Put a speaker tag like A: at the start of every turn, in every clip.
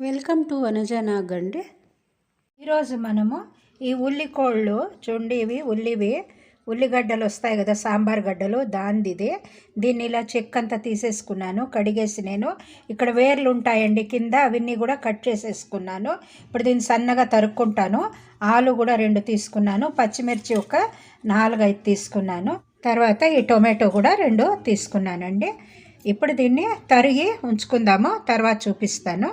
A: Welcome to అనుజనాగ్ అండి ఈరోజు మనము ఈ ఉల్లికోళ్ళు చుండివి ఉల్లివి. ఉల్లిగడ్డలు వస్తాయి కదా సాంబార్ గడ్డలు దానిది దీన్ని ఇలా చెక్ అంతా తీసేసుకున్నాను కడిగేసి నేను. ఇక్కడ వేర్లు ఉంటాయండి కింద అవన్నీ కూడా కట్ చేసేసుకున్నాను. ఇప్పుడు దీన్ని సన్నగా తరుక్కుంటాను. ఆలు కూడా రెండు తీసుకున్నాను పచ్చిమిర్చి ఒక నాలుగైదు తీసుకున్నాను. తర్వాత ఈ టొమాటో కూడా రెండు తీసుకున్నానండి. ఇప్పుడు దీన్ని తరిగి ఉంచుకుందాము తర్వాత చూపిస్తాను.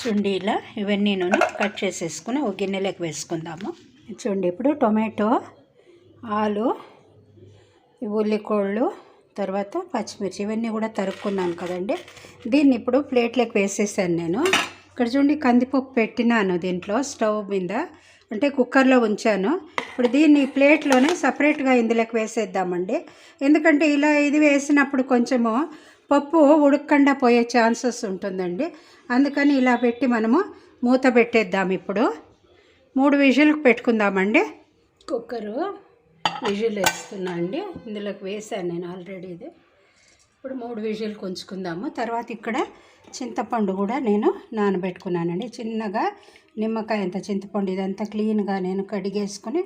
A: చూడండి ఇలా ఇవన్నీ నూనె కట్ చేసేసుకుని ఒక గిన్నెలోకి వేసుకుందాము. చూడండి ఇప్పుడు టొమాటో ఆలు ఉల్లికోళ్ళు తర్వాత పచ్చిమిర్చి ఇవన్నీ కూడా తరుక్కున్నాను కదండి. దీన్ని ఇప్పుడు ప్లేట్లోకి వేసేసాను నేను. ఇక్కడ చూడండి కందిపప్పు పెట్టినాను దీంట్లో స్టవ్ మీద. అంటే కుక్కర్లో ఉంచాను. ఇప్పుడు దీన్ని ప్లేట్లోనే సపరేట్గా ఇందులోకి వేసేద్దామండి. ఎందుకంటే ఇలా ఇది వేసినప్పుడు కొంచెము పప్పు ఉడకకుండా పోయే ఛాన్సెస్ ఉంటుందండి. అందుకని ఇలా పెట్టి మనము మూత పెట్టేద్దాం ఇప్పుడు. మూడు విజిల్కి పెట్టుకుందామండి. కుక్కరు విజిల్ వేస్తున్నా అండి. ఇందులోకి వేసాను నేను ఆల్రెడీ ఇది. ఇప్పుడు మూడు విజిల్కి కొంచుకుందాము. తర్వాత ఇక్కడ చింతపండు కూడా నేను నానబెట్టుకున్నానండి. చిన్నగా నిమ్మకాయ అంత చింతపండు ఇదంతా క్లీన్గా నేను కడిగేసుకొని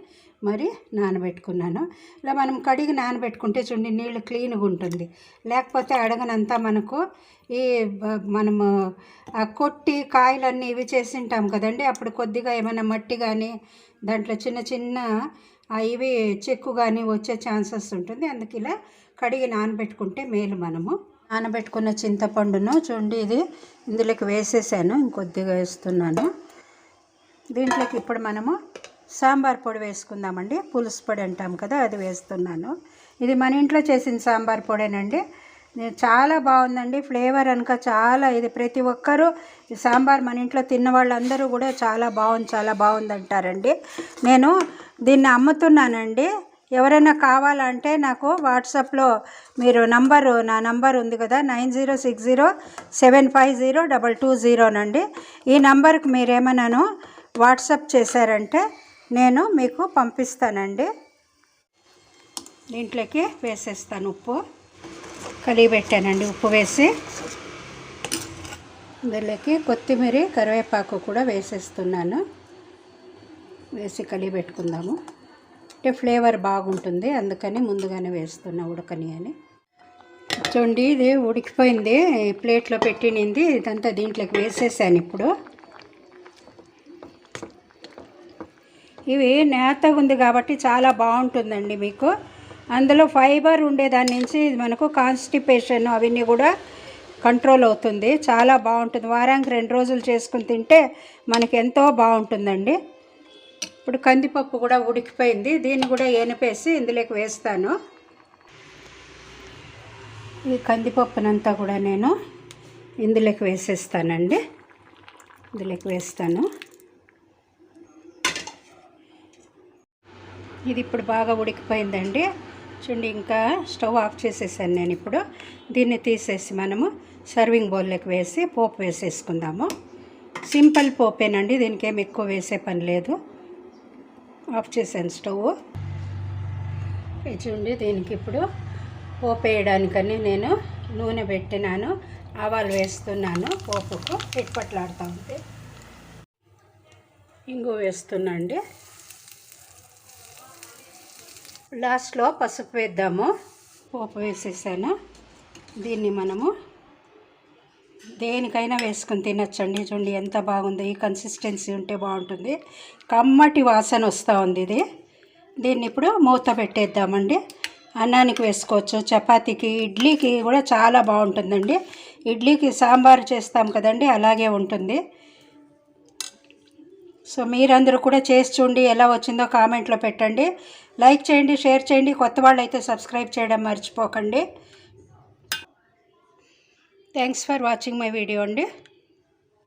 A: మరి నానబెట్టుకున్నాను. ఇలా మనం కడిగి నానబెట్టుకుంటే చూడండి నీళ్ళు క్లీన్గా ఉంటుంది. లేకపోతే అడగనంతా మనకు ఈ మనము కొట్టి కాయలన్నీ ఇవి చేసింటాం కదండి. అప్పుడు కొద్దిగా ఏమైనా మట్టి కానీ దాంట్లో చిన్న చిన్న ఇవి చెక్కు కానీ వచ్చే ఛాన్సెస్ ఉంటుంది. అందుకే ఇలా కడిగి నానబెట్టుకుంటే మేలు మనము. నానబెట్టుకున్న చింతపండును చూడండి ఇది ఇందులోకి వేసేసాను ఇంకొద్దిగా వేస్తున్నాను. దీంట్లోకి ఇప్పుడు మనము సాంబార్ పొడి వేసుకుందామండి. పులుసు పొడి అంటాం కదా అది వేస్తున్నాను. ఇది మన ఇంట్లో చేసిన సాంబార్ పొడేనండి. చాలా బాగుందండి ఫ్లేవర్ అనక చాలా. ఇది ప్రతి ఒక్కరూ ఈ సాంబార్ మన ఇంట్లో తిన్న వాళ్ళందరూ కూడా చాలా బాగుంది చాలా బాగుంది అంటారండి నేను దీన్ని అమ్ముతున్నానండి. ఎవరైనా కావాలంటే నాకు వాట్సాప్లో మీరు నంబరు నా నంబర్ ఉంది కదా nine zero six zero seven five zero double two జీరోనండి ఈ నంబర్కి మీరేమన్నాను వాట్సాప్ చేశారంటే నేను మీకు పంపిస్తానండి. దీంట్లోకి వేసేస్తాను ఉప్పు. కలిగి పెట్టానండి ఉప్పు వేసి. ఇందులోకి కొత్తిమీర కరివేపాకు కూడా వేసేస్తున్నాను. వేసి కలిగి పెట్టుకుందాము. అంటే ఫ్లేవర్ బాగుంటుంది. అందుకని ముందుగానే వేస్తున్నా ఉడకని అని చూడండి ఇది ఉడికిపోయింది. ప్లేట్లో పెట్టినింది ఇదంతా దీంట్లోకి వేసేసాను ఇప్పుడు. ఇవి నేతగా ఉంది కాబట్టి చాలా బాగుంటుందండి మీకు. అందులో ఫైబర్ ఉండేదాని నుంచి మనకు కాన్స్టిపేషన్ అవన్నీ కూడా కంట్రోల్ అవుతుంది. చాలా బాగుంటుంది. వారానికి రెండు రోజులు చేసుకుని తింటే మనకి ఎంతో బాగుంటుందండి. ఇప్పుడు కందిపప్పు కూడా ఉడికిపోయింది. దీన్ని కూడా ఏనిపేసి ఇందులోకి వేస్తాను. ఈ కందిపప్పునంతా కూడా నేను ఇందులోకి వేసేస్తానండి. ఇందులోకి వేస్తాను. ఇది ఇప్పుడు బాగా ఉడికిపోయిందండి. చూడండి ఇంకా స్టవ్ ఆఫ్ చేసేసాను నేను ఇప్పుడు. దీన్ని తీసేసి మనము సర్వింగ్ బౌల్లోకి వేసి పోపు వేసేసుకుందాము. సింపుల్ పోపేనండి దీనికి ఏమి ఎక్కువ వేసే పని లేదు. ఆఫ్ చేశాను స్టవ్. ఇది చూడండి దీనికి ఇప్పుడు పోపు వేయడానికని నేను నూనె పెట్టినాను. ఆవాలు వేస్తున్నాను పోపుకు. పిట్పట్లాడుతూ ఉంది ఇంగు వేస్తున్నా అండి. లాస్ట్లో పసుపు వేద్దాము. పోపు వేసేసాను. దీన్ని మనము దేనికైనా వేసుకొని తినచ్చండి చూడండి ఎంత బాగుందో ఈ కన్సిస్టెన్సీ ఉంటే బాగుంటుంది. కమ్మటి వాసన వస్తూ ఉంది ఇది. దీన్ని ఇప్పుడు మూత పెట్టేద్దామండి. అన్నానికి వేసుకోవచ్చు. చపాతీకి ఇడ్లీకి కూడా చాలా బాగుంటుందండి. ఇడ్లీకి సాంబార్ చేస్తాం కదండి అలాగే ఉంటుంది. సో మీరందరూ కూడా చేసి చూడండి ఎలా వచ్చిందో కామెంట్లో పెట్టండి. లైక్ చేయండి షేర్ చేయండి. కొత్త వాళ్ళు అయితే సబ్స్క్రైబ్ చేయడం మర్చిపోకండి. Thanks for watching my video అండి.